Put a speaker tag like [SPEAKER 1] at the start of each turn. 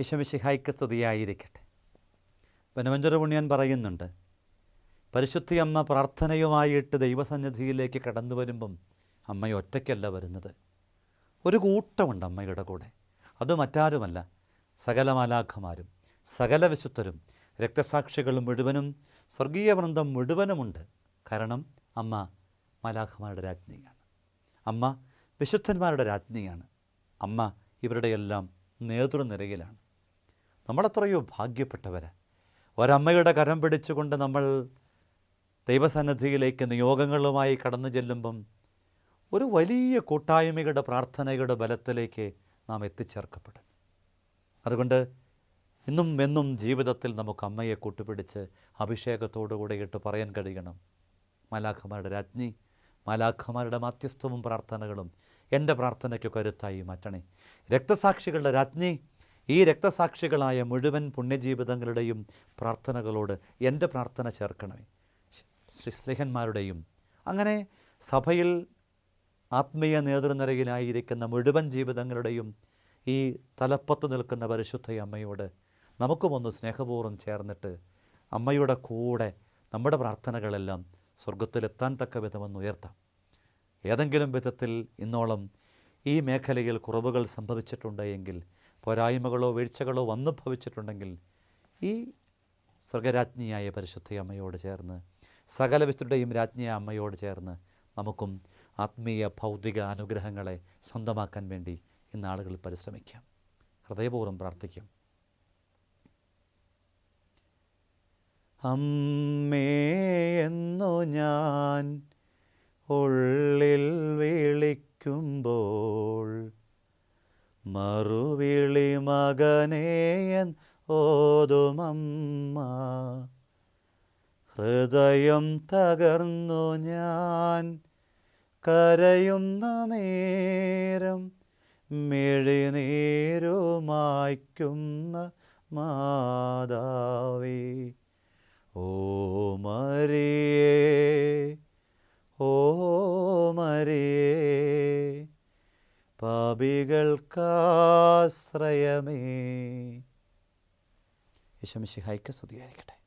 [SPEAKER 1] യശമിഷിഹായ്ക്ക് സ്തുതിയായിരിക്കട്ടെ വനവഞ്ചര പുണ്യൻ പറയുന്നുണ്ട് പരിശുദ്ധിയമ്മ പ്രാർത്ഥനയുമായിട്ട് ദൈവസന്നിധിയിലേക്ക് കടന്നു വരുമ്പം അമ്മ ഒറ്റയ്ക്കല്ല വരുന്നത്. ഒരു കൂട്ടമുണ്ട് അമ്മയുടെ കൂടെ. അത് മറ്റാരുമല്ല. സകല മാലാഖമാരും സകല വിശുദ്ധരും രക്തസാക്ഷികളും മുഴുവനും സ്വർഗീയ വൃന്ദം മുഴുവനുമുണ്ട്. കാരണം അമ്മ മലാഖമാരുടെ രാജ്ഞിയാണ്. അമ്മ വിശുദ്ധന്മാരുടെ രാജ്ഞിയാണ്. അമ്മ ഇവരുടെയെല്ലാം നേതൃനിരയിലാണ്. നമ്മളെത്രയോ ഭാഗ്യപ്പെട്ടവർ ഒരമ്മയുടെ കരം പിടിച്ചുകൊണ്ട് നമ്മൾ ദൈവസന്നിധിയിലേക്ക് നിയോഗങ്ങളുമായി കടന്നു ചെല്ലുമ്പം ഒരു വലിയ കൂട്ടായ്മയുടെ പ്രാർത്ഥനയുടെ ബലത്തിലേക്ക് നാം എത്തിച്ചേർക്കപ്പെടും. അതുകൊണ്ട് ഇന്നും എന്നും ജീവിതത്തിൽ നമുക്ക് അമ്മയെ കൂട്ടുപിടിച്ച് അഭിഷേകത്തോടുകൂടെ ഇട്ട് പറയാൻ കഴിയണം. മാലാഖമാരുടെ രാജ്ഞി മാലാഖമാരുടെ മാധ്യസ്ഥവും പ്രാർത്ഥനകളും എന്റെ പ്രാർത്ഥനയ്ക്ക് കരുത്തായി മാറ്റണേ. രക്തസാക്ഷികളുടെ രാജ്ഞി ഈ രക്തസാക്ഷികളായ മുഴുവൻ പുണ്യജീവിതങ്ങളുടെയും പ്രാർത്ഥനകളോട് എന്റെ പ്രാർത്ഥന ചേർക്കണമേ. ശ്രീഹന്മാരുടെയും. അങ്ങനെ സഭയിൽ ആത്മീയ നേതൃനിരയിലായിരിക്കുന്ന മുഴുവൻ ജീവിതങ്ങളുടെയും ഈ തലപ്പത്ത് നിൽക്കുന്ന പരിശുദ്ധ അമ്മയോട് നമുക്കുമൊന്ന് സ്നേഹപൂർവം ചേർന്നിട്ട് അമ്മയുടെ കൂടെ നമ്മുടെ പ്രാർത്ഥനകളെല്ലാം സ്വർഗത്തിലെത്താൻ തക്ക വിധമെന്ന് ഉയർത്താം. ഏതെങ്കിലും വിധത്തിൽ ഇന്നോളം ഈ മേഖലയിൽ കുറവുകൾ സംഭവിച്ചിട്ടുണ്ട് എങ്കിൽ പോരായ്മകളോ വീഴ്ചകളോ വന്നു ഭവിച്ചിട്ടുണ്ടെങ്കിൽ ഈ സ്വർഗരാജ്ഞിയായ പരിശുദ്ധ അമ്മയോട് ചേർന്ന് സകല വിശുദ്ധയുടെയും രാജ്ഞിയായ അമ്മയോട് ചേർന്ന് നമുക്കും ആത്മീയ ഭൗതിക അനുഗ്രഹങ്ങളെ സ്വന്തമാക്കാൻ വേണ്ടി ഇന്ന് ആളുകൾ പരിശ്രമിക്കാം. ഹൃദയപൂർവം പ്രാർത്ഥിക്കും. അമ്മേ ഞാൻ ഉള്ളിൽ വിളിക്കുമ്പോൾ മറുവിളി മകനേയൻ ഓതുമമ്മ. ഹൃദയം തകർന്നു ഞാൻ കരയുന്ന നേരം മിഴിനീരുമായ്ക്കുന്ന മാതാവേ. ഓ മരിയേ പാപികൾക്കാശ്രയമേ. യശമിശിഹായ്ക്ക് സ്തുതിയായിരിക്കട്ടെ.